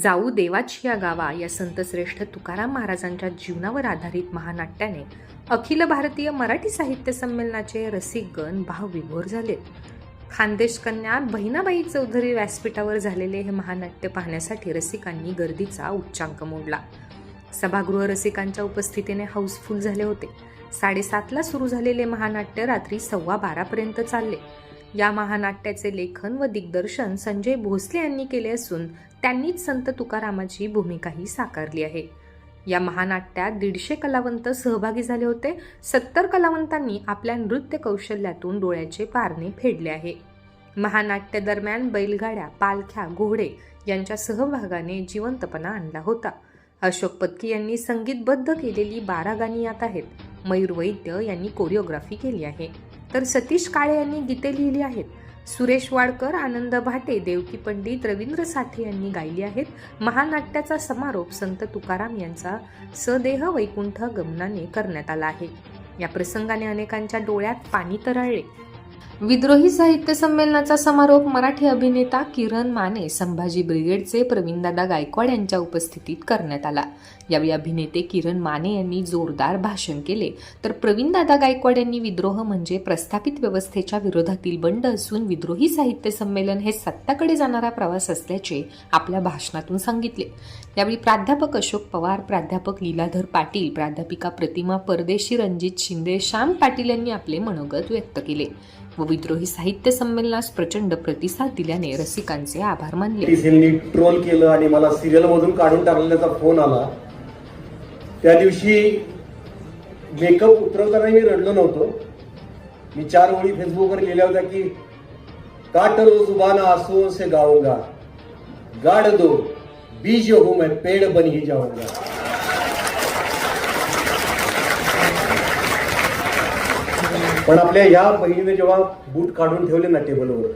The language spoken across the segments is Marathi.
जाऊ देवाची या गावा या संतश्रेष्ठ तुकाराम महाराजांच्या जीवनावर आधारित महानाट्याने अखिल भारतीय मराठी साहित्य संमेलनाचे रसिकगण भावविभोर झाले. खानदेश कन्या बहिणाबाई चौधरी व्यासपीठावर झालेले हे महानाट्य पाहण्यासाठी रसिकांनी गर्दीचा उच्चांक मोडला. सभागृह रसिकांच्या उपस्थितीने हाऊसफुल झाले होते. साडेसातला सुरू झालेले महानाट्य रात्री सव्वा बारापर्यंत चालले. या महानाट्याचे लेखन व दिग्दर्शन संजय भोसले यांनी केले असून त्यांनीच संत तुकारामाची भूमिकाही साकारली आहे. या महानाट्यात दीडशे कलावंत सहभागी झाले होते. सत्तर कलावंतांनी आपल्या नृत्य कौशल्यातून डोळ्याचे पारणे फेडले आहे. महानाट्य दरम्यान बैलगाड्या पालख्या घोडे यांच्या सहभागाने जिवंतपणा आणला होता. अशोक पत्की यांनी संगीतबद्ध केलेली बारा गाणी यात आहेत. मयूर वैद्य यांनी कोरिओग्राफी केली आहे. तर सतीश काळे यांनी गीते लिहिली आहेत. सुरेश वाडकर आनंद भाटे देवकी पंडित रवींद्र साठे यांनी गायली आहेत. महानाट्याचा समारोप संत तुकाराम यांचा सदेह वैकुंठ गमनाने करण्यात आला आहे. या प्रसंगाने अनेकांच्या डोळ्यात पाणी तरळले. विद्रोही साहित्य संमेलनाचा समारोप मराठी अभिनेता किरण माने संभाजी ब्रिगेडचे प्रवीणदादा गायकवाड यांच्या उपस्थितीत करण्यात आला. यावेळी अभिनेते किरण माने यांनी जोरदार भाषण केले. तर प्रवीणदादा गायकवाड यांनी विद्रोह म्हणजे प्रस्थापित व्यवस्थेच्या विरोधातील बंड असून विद्रोही साहित्य संमेलन हे सत्ताकडे जाणारा प्रवास असल्याचे आपल्या भाषणातून सांगितले. यावेळी प्राध्यापक अशोक पवार प्राध्यापक लीलाधर पाटील प्राध्यापिका प्रतिमा परदेशी रणजित शिंदे श्याम पाटील यांनी आपले मनोगत व्यक्त केले. व विद्रोही साहित्य संमेलनास प्रचंड प्रतिसाद दिल्याने रसिकांचे आभार मानले. ट्रोल केलं आणि मला सिरियल मधून काढून टाकल्याचा फोन आला. त्या दिवशी मेकअप उतरवताना मी रडलो नव्हतो. मी चार ओळी फेसबुकवर लिहिल्या होत्या की काट रो जुबाना आंसुओं से गाऊंगा. गाड़ दो. बीज हो मैं पेड़ बन ही जाऊंगा. पण आपल्या या बहिणीने जेव्हा बूट काढून ठेवले ना टेबलवर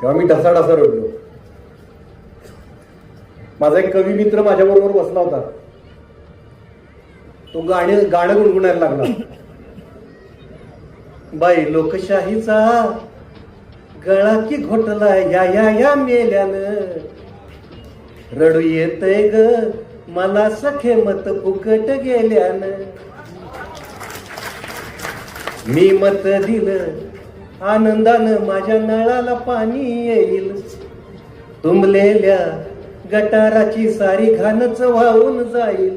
तेव्हा मी ढसा ढसा रडलो. माझा एक कवी मित्र माझ्या बरोबर बसला होता. तो गाणे गाणं गुणगुणायला लागला. बाई लोकशाहीचा गळा की घोटला या या या मेल्यानं. रडू येतय ग मला सखे मत फुकट गेल्यानं. मी मत दिलं आनंदानं माझ्या नळाला पाणी येईल. तुंबलेल्या गटाराची सारी घाणच वाहून जाईल.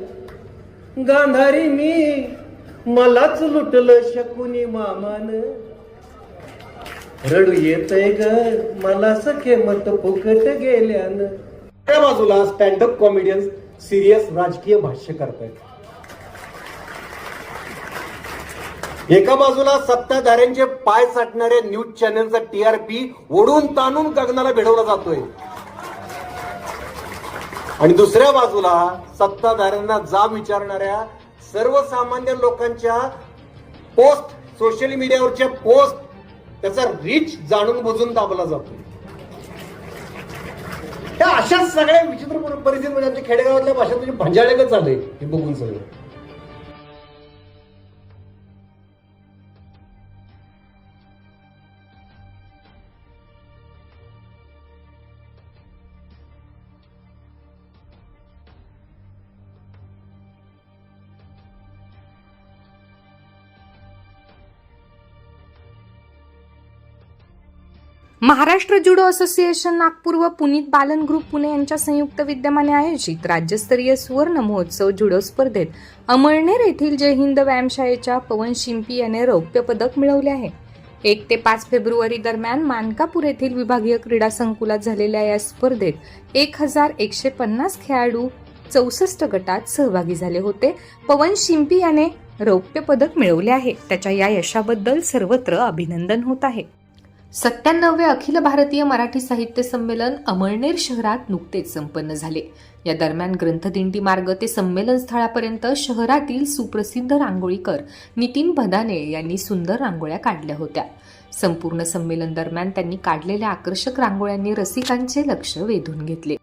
गांधारी मी मलाच लुटलं शकुनी मामान. रडू येतय ग मला सखे मत फुकट गेल्यानं. त्या बाजूला स्टँडअप कॉमेडियन्स सिरियस राजकीय भाष्य करतायत. एका बाजूला सत्ताधाऱ्यांचे पाय साठणाऱ्या न्यूज चॅनलचा पी ओढून ताणून गगनाला भिडवला जातोय. आणि दुसऱ्या बाजूला सत्ताधाऱ्यांना जाब विचारणाऱ्या सर्वसामान्य लोकांच्या पोस्ट सोशल मीडियावरच्या पोस्ट त्याचा रीच जाणून बुजून दाबला जातो त्या अशाच सगळ्या विचित्र परिस्थितीमध्ये आमच्या खेडेगावातल्या भाषेत म्हणजे भंजाळेगच झालंय हे बघून सगळं. महाराष्ट्र जुडो असोसिएशन नागपूर व पुनीत बालन ग्रुप पुणे यांच्या संयुक्त विद्यमाने आयोजित राज्यस्तरीय सुवर्ण महोत्सव जुडो स्पर्धेत अमळनेर येथील जय हिंद व्यायामशाळेच्या पवन शिंपी याने रौप्य पदक मिळवले आहे. एक ते पाच फेब्रुवारी दरम्यान मानकापूर येथील विभागीय क्रीडा संकुलात झालेल्या या स्पर्धेत एक हजार एकशे पन्नास खेळाडू चौसष्ट गटात सहभागी झाले होते. पवन शिंपी याने रौप्य पदक मिळवले आहे. त्याच्या या यशाबद्दल सर्वत्र अभिनंदन होत आहे. सत्त्याण्णवे अखिल भारतीय मराठी साहित्य संमेलन अमळनेर शहरात नुकतेच संपन्न झाले. या दरम्यान ग्रंथदिंडी मार्ग ते संमेलन स्थळापर्यंत शहरातील सुप्रसिद्ध रांगोळीकर नितीन भदाने यांनी सुंदर रांगोळ्या काढल्या होत्या. संपूर्ण संमेलन दरम्यान त्यांनी काढलेल्या आकर्षक रांगोळ्यांनी रसिकांचे लक्ष वेधून घेतले.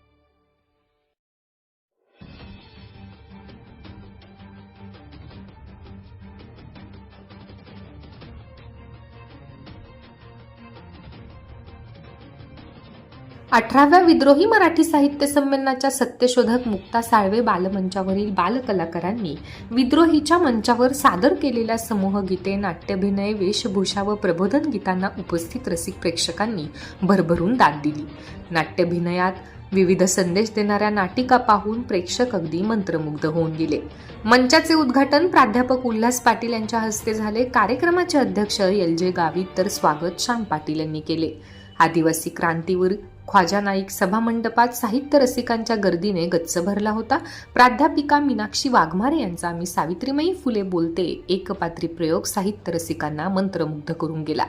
अठराव्या विद्रोही मराठी साहित्य संमेलनाच्या सत्यशोधक मुक्ता साळवे बालमंचावरील बालकलाकारांनी विद्रोहीच्या मंचावर सादर केलेल्या समूहगीते नाट्यभिनय वेशभूषा व प्रबोधन गीतांना उपस्थित रसिक प्रेक्षकांनी भरभरून दाद दिली. नाट्यभिनयात विविध संदेश देणाऱ्या नाटिका पाहून प्रेक्षक अगदी मंत्रमुग्ध होऊन गेले. मंचाचे उद्घाटन प्राध्यापक उल्हास पाटील यांच्या हस्ते झाले. कार्यक्रमाचे अध्यक्ष एल जे गावित तर स्वागत श्याम पाटील यांनी केले. आदिवासी क्रांतीवर ख्वाजा नाईक सभामंडपात साहित्य रसिकांच्या गर्दीने गच्च भरला होता. प्राध्यापिका मीनाक्षी वाघमारे यांचा आम्ही सावित्रीमयी फुले बोलते एकपात्री प्रयोग साहित्य रसिकांना मंत्रमुग्ध करून गेला.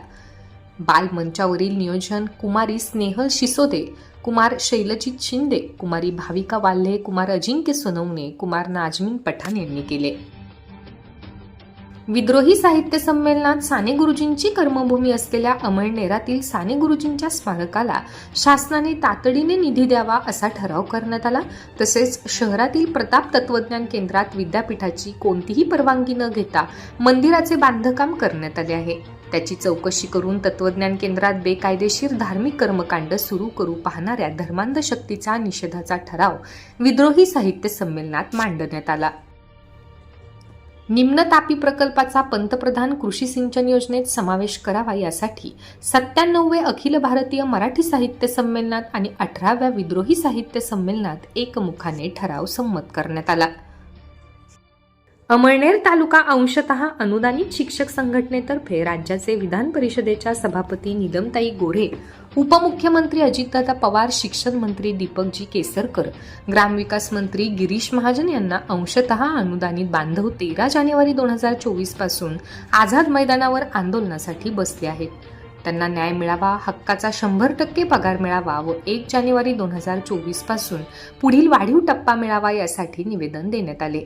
बालमंचावरील नियोजन कुमारी स्नेहल शिसोदे कुमार शैलजित शिंदे कुमारी भाविका वाल्हे कुमार अजिंक्य सोनवणे कुमार नाजमीन पठाण यांनी केले. विद्रोही साहित्य संमेलनात साने गुरुजींची कर्मभूमी असलेल्या अमळनेरातील साने गुरुजींच्या स्मारकाला शासनाने तातडीने निधी द्यावा असा ठराव करण्यात आला. तसेच शहरातील प्रताप तत्वज्ञान केंद्रात विद्यापीठाची कोणतीही परवानगी न घेता मंदिराचे बांधकाम करण्यात आले आहे. त्याची चौकशी करून तत्वज्ञान केंद्रात बेकायदेशीर धार्मिक कर्मकांड सुरू करू पाहणाऱ्या धर्मांध शक्तीचा निषेधाचा ठराव विद्रोही साहित्य संमेलनात मांडण्यात आला. निम्न तापी प्रकल्पाचा पंतप्रधान कृषी सिंचन योजनेत समावेश करावा यासाठी सत्त्याण्णववे अखिल भारतीय मराठी साहित्य संमेलनात आणि अठराव्या विद्रोही साहित्य संमेलनात एकमुखाने ठराव संमत करण्यात आला. अमळनेर तालुका अंशतः अनुदानित शिक्षक संघटनेतर्फे राज्याचे विधान परिषदेच्या सभापती निलमताई गोरे उपमुख्यमंत्री अजितदादा पवार शिक्षण मंत्री दीपकजी केसरकर ग्रामविकास मंत्री गिरीश महाजन यांना अंशतः अनुदानित बांधव तेरा जानेवारी दोन हजार चोवीसपासून आझाद मैदानावर आंदोलनासाठी बसले आहेत. त्यांना न्याय मिळावा हक्काचा शंभर टक्के पगार मिळावा व एक जानेवारी दोन हजार चोवीसपासून पुढील वाढीव टप्पा मिळावा यासाठी निवेदन देण्यात आले.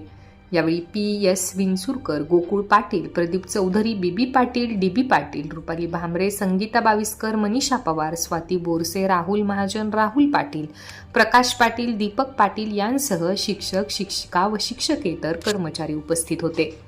यावेळी P S Vinchurkar Gokul Patil Pradeep Chaudhari BB Patil D B Patil Rupali Bhambare Sangeeta Baviskar Manisha Pawar Swati Borse Rahul Mahajan Rahul Patil Prakash Patil Deepak Patil यांसह शिक्षक शिक्षिका व शिक्षकेतर कर्मचारी उपस्थित होते.